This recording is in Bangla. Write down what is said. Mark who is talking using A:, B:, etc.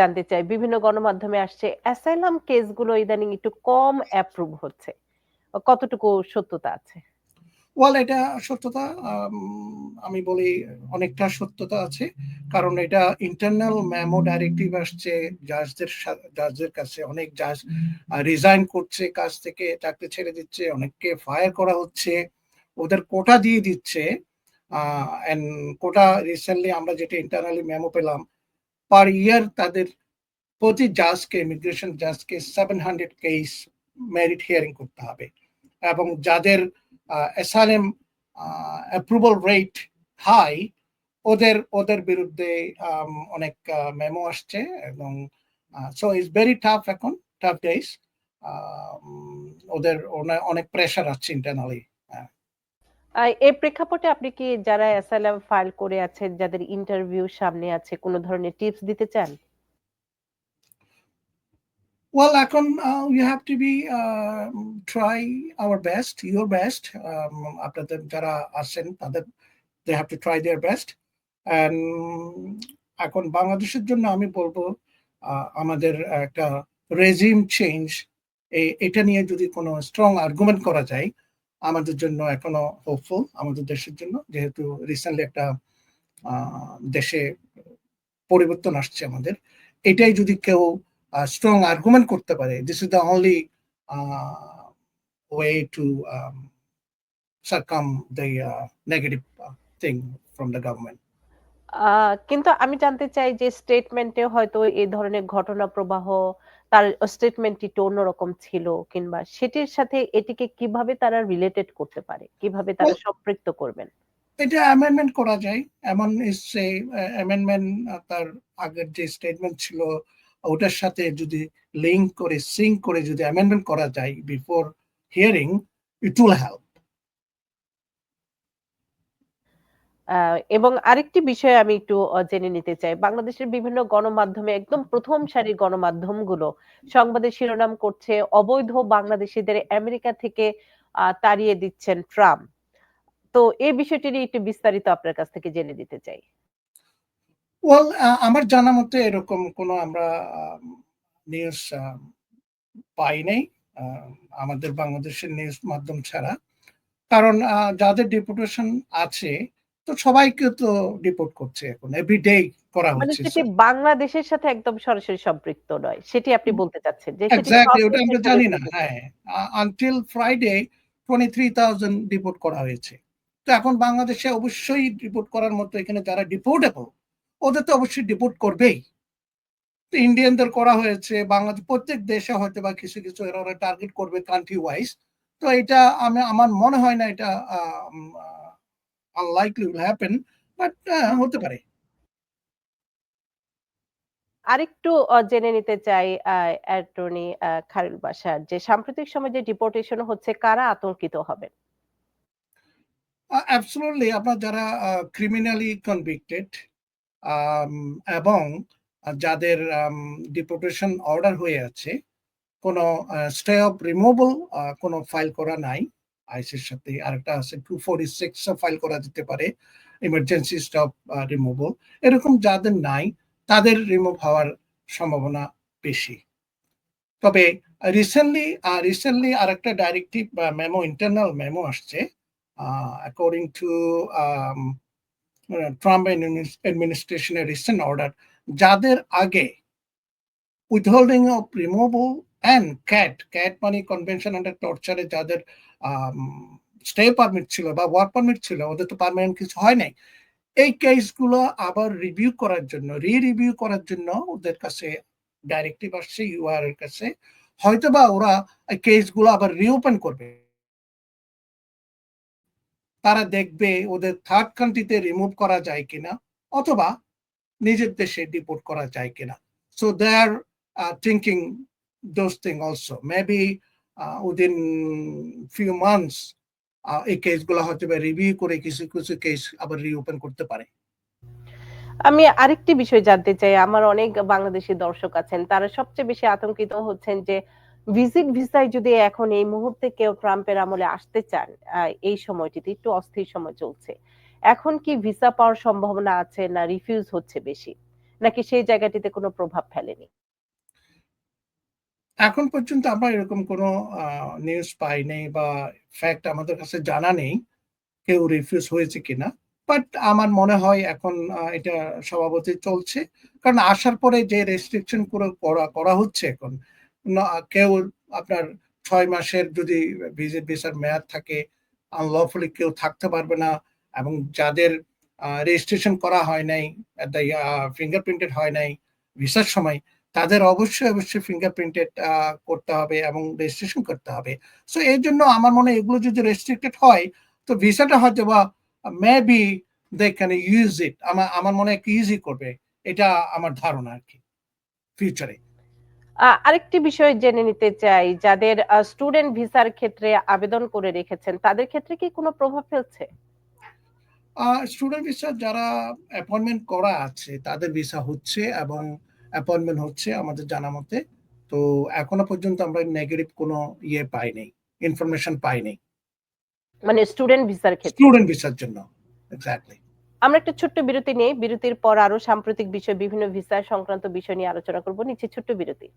A: জানতে চাই। বিভিন্ন গণমাধ্যমে আসছে, অ্যাসাইলাম কেসগুলো ইদানিং একটু কম অ্যাপ্রুভ হচ্ছে। কতটুকু সত্যতা আছে?
B: ওয়াল এটা সত্যতা, আমি বলি অনেকটা সত্যতা আছে। কারণ এটা ইন্টারনাল মেমো ডাইরেক্টিভ আসছে জাজদের জাজদের কাছে অনেক জাজ রিজাইন করছে, কাজ থেকে চাকরি ছেড়ে দিচ্ছে, অনেককে ফায়ার করা হচ্ছে, ওদের কোটা দিয়ে দিচ্ছে কোটা রিসেন্টলি আমরা যেটা ইন্টারনালি মেমো পেলাম পার ইয়ার তাদের প্রতি জাজকে immigration জাজকে seven hundred case merit hearing করতে হবে। এবং যাদের অ্যাসাইলেম অ্যাপ্রুভাল রেট হাই ওদের ওদের বিরুদ্ধে অনেক মেমো আসছে এবং সো ইজ ভেরি টাফ এখন টাফ ডেজ ওদের অনেক প্রেশার আছে ইন্টারনালি
A: এই প্রেক্ষাপটে আপনি কি যারা অ্যাসাইলাম ফাইল করে আছেন যাদের ইন্টারভিউ সামনে আছে কোন ধরনের টিপস দিতে চান
B: Well, এখন you have to be uh, try our best, your best. Um, আপনাদের যারা আছেন তাদের they have to try their best. And এখন বাংলাদেশের জন্য আমি বলব আমাদের একটা রেজিম চেঞ্জ এটা নিয়ে যদি কোনো স্ট্রং আর্গুমেন্ট করা যায় আমাদের জন্য এখনও হোপফুল আমাদের দেশের জন্য, যেহেতু রিসেন্টলি একটা দেশে পরিবর্তন আসছে আমাদের। এটাই যদি কেউ স্ট্রং আর্গুমেন্ট করতে পারে this is the only way to circum the negative thing from the government
A: কিন্তু আমি জানতে চাই যে স্টেটমেন্টে হয়তো এই ধরনের ঘটনা প্রবাহ তার স্টেটমেন্টটি একটু অন্যরকম ছিল কিংবা সেটির সাথে এটিকে কীভাবে তারা রিলেটেড করতে পারে? কীভাবে তারা সম্পৃক্ত করবেন?
B: এটা অ্যামেন্ডমেন্ট করা যায়। এমন সে অ্যামেন্ডমেন্ট তার আগের যে স্টেটমেন্ট ছিল ওটার সাথে যদি লিঙ্ক করে সিঙ্ক করে যদি অ্যামেন্ডমেন্ট করা যায় before hearing it will help
A: এবং আরেকটি বিষয় আমি একটু জেনে নিতে চাই। বাংলাদেশের বিভিন্ন গণমাধ্যমে একদম প্রথম সারির গণমাধ্যমগুলো সংবাদের শিরোনাম করছে অবৈধ বাংলাদেশিদের আমেরিকা থেকে তাড়িয়ে দিচ্ছেন ট্রাম্প। তো এই বিষয়টি নিয়ে একটু বিস্তারিত আপনার কাছ থেকে জেনে নিতে চাই।
B: ওয়েল আমার জানা মতে এরকম কোনো আমরা নিউজ পাই নাই আমাদের বাংলাদেশের নিউজ মাধ্যম ছাড়া। কারণ যাদের ডেপুটেশন আছে তো সবাইকে তো ডিপোর্ট করছে এখন এভরিডে করা
A: মানে
B: হচ্ছে
A: সেটি বাংলাদেশের সাথে একদম সরাসরি সম্পৃক্ত নয় সেটি আপনি বলতে চাচ্ছেন
B: যে এক্স্যাক্টলি ওটা আমরা জানি না হ্যাঁ আনটিল ফ্রাইডে 23000 ডিপোর্ট করা হয়েছে। তো এখন বাংলাদেশে অবশ্যই ডিপোর্ট করার মতো এখানে যারা ডিপোর্টেবল ওদের তো অবশ্যই ডিপোর্ট করবেই। তো ইন্ডিয়ানদের করা হয়েছে বাংলাদেশ প্রত্যেক দেশে হয়তো বা কিছু কিছু এরা টার্গেট করবে কান্ট্রি ওয়াইজ তো এটা আমি আমার মনে হয় না এটা unlikely will happen but uh, হতে পারে।
A: আরেকটু জেনে নিতে চাই অ্যাটর্নি খালিল বাসার যে সাম্প্রতিক সময় যে ডিপোর্টেশন হচ্ছে কারা আতঙ্কিত হবেন?
B: অ্যাবসলুটলি আপনার যারা ক্রিমিনালি কনভিক্টেড এবং যাদের ডিপোর্টেশন অর্ডার হয়ে আছে কোনো স্টে অফ রিমুভাল কোনো ফাইল করা নাই আইসির সাথে। আরেকটা আছে টু ফোরটি সিক্স ফাইল করা যেতে পারে ইমার্জেন্সি স্টপ রিমুভাল এরকম যাদের নাই, তাদের রিমুভ হওয়ার সম্ভাবনা বেশি। তবে রিসেন্টলি রিসেন্টলি আর একটা ডাইরেক্টিভ মেমো ইন্টারনাল মেমো আসছে অ্যাকর্ডিং টু ট্রাম্প অ্যাডমিনিস্ট্রেশনের রিসেন্ট অর্ডার যাদের আগে withholding of removal and CAT CAT মানে কনভেনশন আন্ডার টর্চারে যাদের স্টে পারমিট ছিল বা ওয়ার্ক পারমিট ছিল, ওদের তো পারমানেন্ট কিছু হয় নাই। এই কেসগুলো আবার রিভিউ করার জন্য রি রিভিউ করার জন্য ওদের কাছে ডাইরেক্টিভ আসছে ইউআর এর কাছে। হয়তো বা ওরা এই কেসগুলো আবার রিওপেন করবে। তারা দেখবে ওদের থার্ড কান্ট্রিতে রিমুভ করা যায় কিনা, অথবা নিজের দেশে ডিপোর্ট করা যায় কিনা। So they are thinking those thing also maybe within few months এই কেসগুলো হয়তো রিভিউ করে কিছু কিছু কেস আবার রিওপেন করতে পারে।
A: আমি আরেকটি বিষয় জানতে চাই। আমার অনেক বাংলাদেশি দর্শক আছেন, তারা সবচেয়ে বেশি আতঙ্কিত হচ্ছেন যে ভিজিট ভিসায় যদি এখন এই মুহূর্তে কেউ ট্রাম্পের আমলে আসতে চান এই সময়টিতে একটু অস্থির সময় চলছে। এখন কি ভিসা পাওয়ার সম্ভাবনা আছে না রিফিউজ হচ্ছে বেশি? নাকি সেই জায়গাটিতে কোনো প্রভাব ফেলেনি?
B: এখন পর্যন্ত আমরা এরকম কোনো নিউজ পাই নাই বা ফ্যাক্ট আমাদের কাছে জানা নেই। কেউ রিফিউজ হয়েছে কিনা। বাট আমার মনে হয় এখন এটা স্বভাবতই চলছে। কারণ আসার পরে যে রেস্ট্রিকশন করা করা হচ্ছে এখন কেউ আপনার ছয় মাসের যদি ভিজিট ভিসার মেয়াদ থাকে, আনলফুলি কেউ থাকতে পারবে না এবং যাদের রেজিস্ট্রেশন করা হয় নাই, ফিঙ্গারপ্রিন্টেড হয় নাই ভিসার সময়, তাদের অবশ্যই, অবশ্যই ফিঙ্গারপ্রিন্টেড করতে হবে এবং রেজিস্ট্রেশন করতে হবে। সো এর জন্য আমার মনে হয় এগুলো যদি রেস্ট্রিক্টেড হয়, তো ভিসাটা হয়তোবা maybe they can use it আমা আমার মনে হয় ইজি করবে। এটা আমার ধারণা আর কি
A: ফিউচারে। আরেকটি বিষয় জেনে নিতে চাই, যাদের স্টুডেন্ট ভিসার ক্ষেত্রে আবেদন করে রেখেছেন, তাদের ক্ষেত্রে কি কোনো প্রভাব ফেলছে?
B: স্টুডেন্ট ভিসা যারা অ্যাপয়েন্টমেন্ট করা আছে, তাদের ভিসা হচ্ছে এবং অ্যাপয়েন্টমেন্ট হচ্ছে আমাদের জানা মতে। তো এখনও পর্যন্ত আমরা নেগেটিভ কোনো ইয়ে পাই নাই, ইনফরমেশন পাই নাই।
A: মানে স্টুডেন্ট ভিসার ক্ষেত্রে?
B: স্টুডেন্ট ভিসার জন্য। এক্স্যাক্টলি
A: আমরা একটা ছোট্ট বিরতি নিয়ে বিরতির পর আরও সাম্প্রতিক বিষয় বিভিন্ন ভিসা সংক্রান্ত বিষয় নিয়ে আলোচনা করব। নিচে ছোট্ট বিরতি।